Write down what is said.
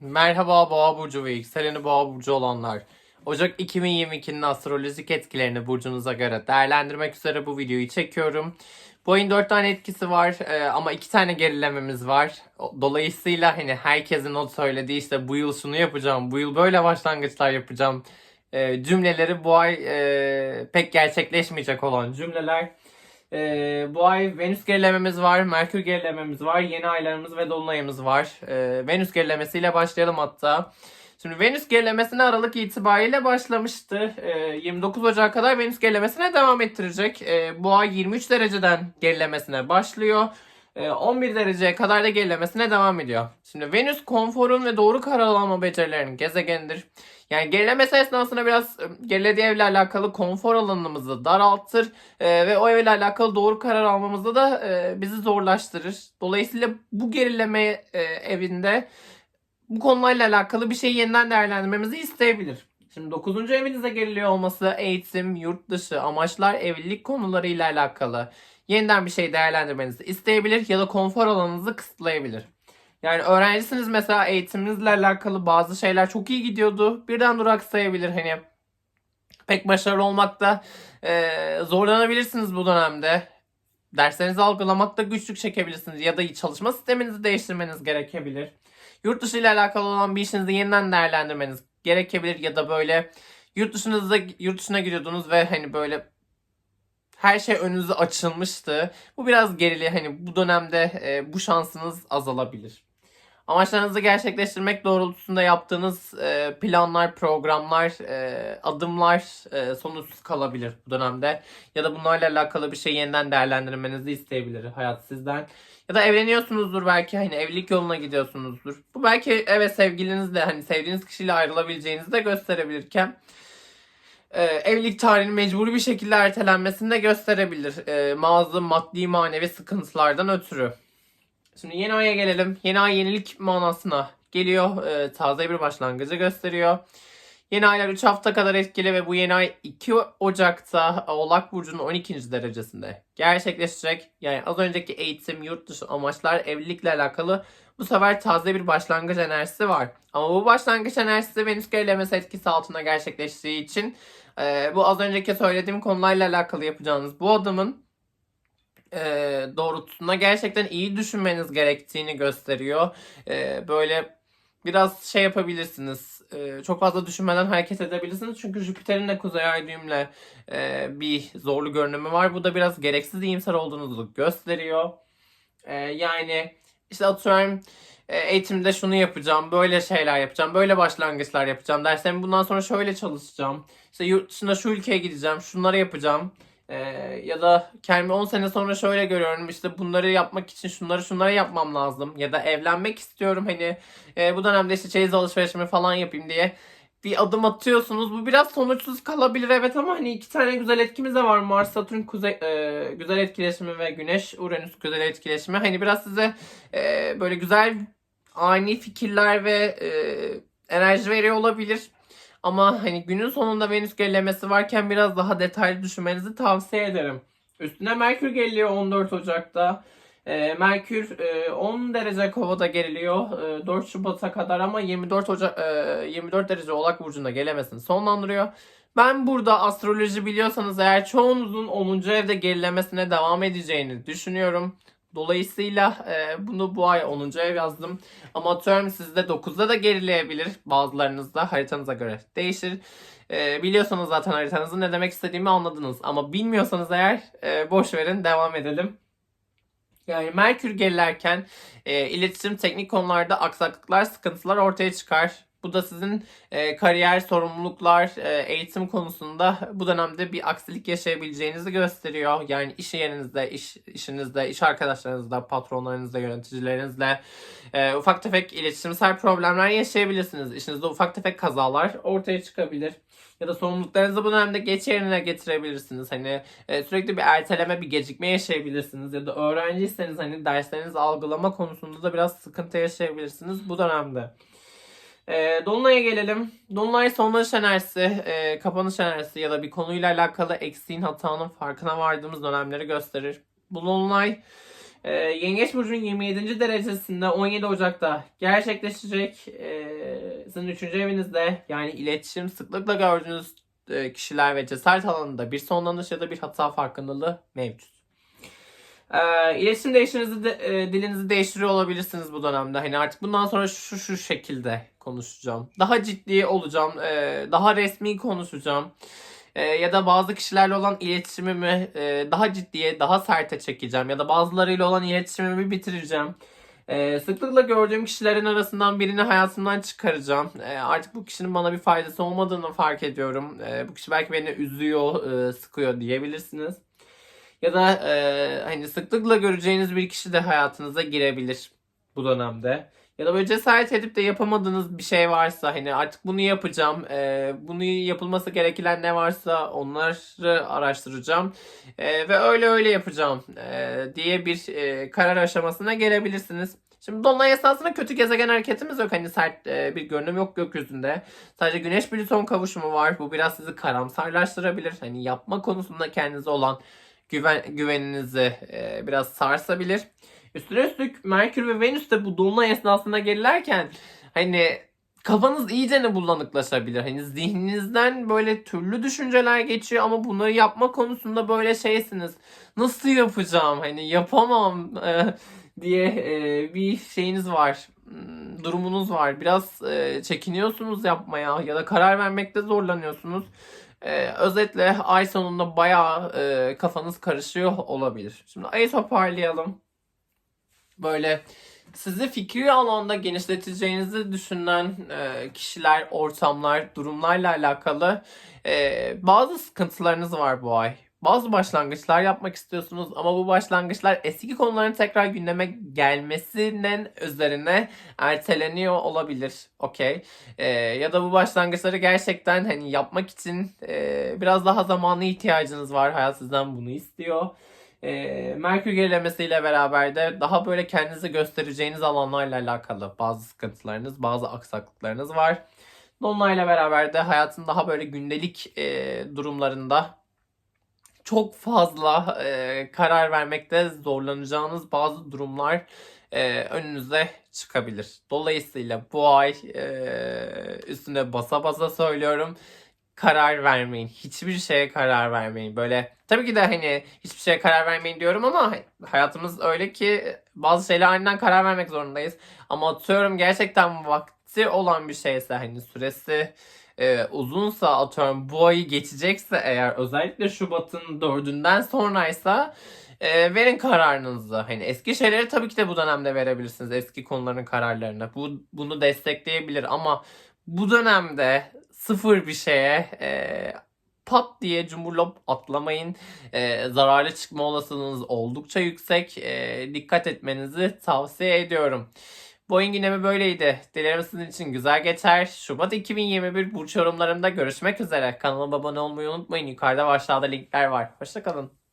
Merhaba Boğa Burcu ve yükseleni Boğa Burcu olanlar. Ocak 2022'nin astrolojik etkilerini burcunuza göre değerlendirmek üzere bu videoyu çekiyorum. Bu ayın 4 tane etkisi var e, ama 2 tane gerilememiz var. Dolayısıyla hani herkesin o söylediği işte bu yıl şunu yapacağım, bu yıl böyle başlangıçlar yapacağım e, cümleleri bu ay e, pek gerçekleşmeyecek olan cümleler. Ee, bu ay Venüs gerilememiz var, Merkür gerilememiz var, yeni aylarımız ve dolunayımız var. Ee, Venüs gerilemesiyle başlayalım hatta. Şimdi Venüs gerilemesine Aralık itibariyle başlamıştı. Ee, 29 Ocak'a kadar Venüs gerilemesine devam ettirecek. Ee, bu ay 23 dereceden gerilemesine başlıyor. Ee, 11 dereceye kadar da gerilemesine devam ediyor. Şimdi Venüs konforun ve doğru karar alma becerilerinin gezegenidir. Yani gerilemesi esnasında biraz e, gerilediği evle alakalı konfor alanımızı daraltır e, ve o evle alakalı doğru karar almamızda da e, bizi zorlaştırır. Dolayısıyla bu gerileme e, evinde bu konularla alakalı bir şeyi yeniden değerlendirmemizi isteyebilir. Şimdi 9. evinize geriliyor olması eğitim, yurt dışı, amaçlar, evlilik konularıyla alakalı yeniden bir şey değerlendirmenizi isteyebilir ya da konfor alanınızı kısıtlayabilir. Yani öğrencisiniz mesela eğitiminizle alakalı bazı şeyler çok iyi gidiyordu. Birden duraksayabilir hani pek başarılı olmakta e, zorlanabilirsiniz bu dönemde. Derslerinizi algılamakta güçlük çekebilirsiniz ya da çalışma sisteminizi değiştirmeniz gerekebilir. Yurt dışı ile alakalı olan bir işinizi yeniden değerlendirmeniz gerekebilir ya da böyle yurt dışınızda yurt dışına gidiyordunuz ve hani böyle her şey önünüze açılmıştı. Bu biraz gerili hani bu dönemde e, bu şansınız azalabilir. Amaçlarınızı gerçekleştirmek doğrultusunda yaptığınız e, planlar, programlar, e, adımlar e, sonuçsuz kalabilir bu dönemde. Ya da bunlarla alakalı bir şey yeniden değerlendirmenizi isteyebilir hayat sizden. Ya da evleniyorsunuzdur belki hani evlilik yoluna gidiyorsunuzdur. Bu belki evet sevgilinizle hani sevdiğiniz kişiyle ayrılabileceğinizi de gösterebilirken e, evlilik tarihinin mecburi bir şekilde ertelenmesini de gösterebilir. E, bazı maddi manevi sıkıntılardan ötürü. Şimdi yeni aya gelelim. Yeni ay yenilik manasına geliyor. E, taze bir başlangıcı gösteriyor. Yeni aylar 3 hafta kadar etkili ve bu yeni ay 2 Ocak'ta Oğlak Burcu'nun 12. derecesinde gerçekleşecek. Yani az önceki eğitim, yurt dışı amaçlar, evlilikle alakalı bu sefer taze bir başlangıç enerjisi var. Ama bu başlangıç enerjisi Venüs gerilemesi etkisi altında gerçekleştiği için e, bu az önceki söylediğim konularla alakalı yapacağınız bu adımın e, doğrultusunda gerçekten iyi düşünmeniz gerektiğini gösteriyor. E, böyle biraz şey yapabilirsiniz. e, çok fazla düşünmeden hareket edebilirsiniz. Çünkü Jüpiter'in de Kuzey Ay düğümle e, bir zorlu görünümü var. Bu da biraz gereksiz iyimser olduğunuzu gösteriyor. E, yani işte atıyorum e, eğitimde şunu yapacağım, böyle şeyler yapacağım, böyle başlangıçlar yapacağım. Derslerimi bundan sonra şöyle çalışacağım. İşte yurt dışına şu ülkeye gideceğim, şunları yapacağım. Ee, ya da kendimi 10 sene sonra şöyle görüyorum işte bunları yapmak için şunları şunları yapmam lazım ya da evlenmek istiyorum hani e, bu dönemde işte çeyiz alışverişimi falan yapayım diye bir adım atıyorsunuz. Bu biraz sonuçsuz kalabilir evet ama hani iki tane güzel etkimiz de var. Mars Satürn kuzey, e, güzel etkileşimi ve Güneş Uranüs güzel etkileşimi. Hani biraz size e, böyle güzel ani fikirler ve e, enerji veriyor olabilir. Ama hani günün sonunda Venüs gerilemesi varken biraz daha detaylı düşünmenizi tavsiye ederim. Üstüne Merkür geliyor 14 Ocak'ta. Ee, Merkür e, 10 derece kovada geriliyor e, 4 Şubat'a kadar ama 24 Ocak e, 24 derece Oğlak burcunda gelemesini sonlandırıyor. Ben burada astroloji biliyorsanız eğer çoğunuzun 10. evde gerilemesine devam edeceğini düşünüyorum. Dolayısıyla e, bunu bu ay 10. ev yazdım. Ama atıyorum sizde 9'da da gerileyebilir. Bazılarınızda haritanıza göre değişir. E, biliyorsanız zaten haritanızın ne demek istediğimi anladınız. Ama bilmiyorsanız eğer e, boş verin devam edelim. Yani Merkür gerilerken e, iletişim teknik konularda aksaklıklar, sıkıntılar ortaya çıkar. Bu da sizin e, kariyer, sorumluluklar, e, eğitim konusunda bu dönemde bir aksilik yaşayabileceğinizi gösteriyor. Yani iş yerinizde, iş işinizde, iş arkadaşlarınızla, patronlarınızla, yöneticilerinizle e, ufak tefek iletişimsel problemler yaşayabilirsiniz. İşinizde ufak tefek kazalar ortaya çıkabilir. Ya da sorumluluklarınızı bu dönemde geç yerine getirebilirsiniz. Hani e, sürekli bir erteleme, bir gecikme yaşayabilirsiniz. Ya da öğrenciyseniz hani derslerinizi algılama konusunda da biraz sıkıntı yaşayabilirsiniz bu dönemde. E, Dolunay'a gelelim. Dolunay sonlanış enerjisi, e, kapanış enerjisi ya da bir konuyla alakalı eksiğin, hatanın farkına vardığımız dönemleri gösterir. Bu Dolunay Ee, Yengeç Burcu'nun 27. derecesinde 17 Ocak'ta gerçekleşecek. Ee, sizin 3. evinizde yani iletişim sıklıkla gördüğünüz e, kişiler ve cesaret alanında bir sonlanış ya da bir hata farkındalığı mevcut. Ee, iletişim de, e, dilinizi değiştiriyor olabilirsiniz bu dönemde. Hani artık bundan sonra şu şu şekilde konuşacağım. Daha ciddi olacağım. e, daha resmi konuşacağım. E, ya da bazı kişilerle olan iletişimimi e, daha ciddiye, daha serte çekeceğim. Ya da bazılarıyla olan iletişimimi bitireceğim. E, sıklıkla gördüğüm kişilerin arasından birini hayatımdan çıkaracağım. E, artık bu kişinin bana bir faydası olmadığını fark ediyorum. E, bu kişi belki beni üzüyor, e, sıkıyor diyebilirsiniz. Ya da e, hani sıklıkla göreceğiniz bir kişi de hayatınıza girebilir bu dönemde. Ya da böyle cesaret edip de yapamadığınız bir şey varsa hani artık bunu yapacağım. e, bunu yapılması gereken ne varsa onları araştıracağım. e, ve öyle öyle yapacağım e, diye bir e, karar aşamasına gelebilirsiniz. Şimdi Dolunay esnasında kötü gezegen hareketimiz yok. Hani sert e, bir görünüm yok gökyüzünde. Sadece Güneş Plüton kavuşumu var. Bu biraz sizi karamsarlaştırabilir. Hani yapma konusunda kendinize olan güven, güveninizi e, biraz sarsabilir. Üstüne üstlük Merkür ve Venüs de bu dolunay esnasında gelirlerken hani kafanız iyicene bulanıklaşabilir. Hani zihninizden böyle türlü düşünceler geçiyor ama bunları yapma konusunda böyle şeysiniz. Nasıl yapacağım? Hani yapamam e, diye e, bir şeyiniz var. Hmm, Durumunuz var. Biraz e, çekiniyorsunuz yapmaya ya da karar vermekte zorlanıyorsunuz. Ee, özetle ay sonunda bayağı e, kafanız karışıyor olabilir. Şimdi ayı toparlayalım. Böyle sizi fikri alanda genişleteceğinizi düşünen e, kişiler, ortamlar, durumlarla alakalı e, bazı sıkıntılarınız var bu ay. Bazı başlangıçlar yapmak istiyorsunuz ama bu başlangıçlar eski konuların tekrar gündeme gelmesinin üzerine erteleniyor olabilir. Okey. Ee, ya da bu başlangıçları gerçekten hani yapmak için e, biraz daha zamana ihtiyacınız var. Hayat sizden bunu istiyor. Ee, Merkür gerilemesiyle beraber de daha böyle kendinizi göstereceğiniz alanlarla alakalı bazı sıkıntılarınız, bazı aksaklıklarınız var. Dolunayla beraber de hayatın daha böyle gündelik e, durumlarında çok fazla e, karar vermekte zorlanacağınız bazı durumlar e, önünüze çıkabilir. Dolayısıyla bu ay e, üstüne basa basa söylüyorum. Karar vermeyin. Hiçbir şeye karar vermeyin. Böyle tabii ki de hani hiçbir şeye karar vermeyin diyorum ama hayatımız öyle ki bazı şeyler aniden karar vermek zorundayız. Ama atıyorum gerçekten vakti olan bir şeyse hani süresi e, uzunsa atıyorum bu ayı geçecekse eğer özellikle Şubat'ın dördünden sonraysa e, verin kararınızı. Hani eski şeyleri tabii ki de bu dönemde verebilirsiniz. Eski konuların kararlarını. Bu, bunu destekleyebilir ama bu dönemde sıfır bir şeye e, pat diye cumburlop atlamayın. E, zararlı çıkma olasılığınız oldukça yüksek. E, dikkat etmenizi tavsiye ediyorum. Oyun gündemi böyleydi. Dilerim sizin için güzel geçer. Şubat 2021 burç yorumlarımda görüşmek üzere. Kanalıma abone olmayı unutmayın. Yukarıda ve aşağıda linkler var. Hoşçakalın.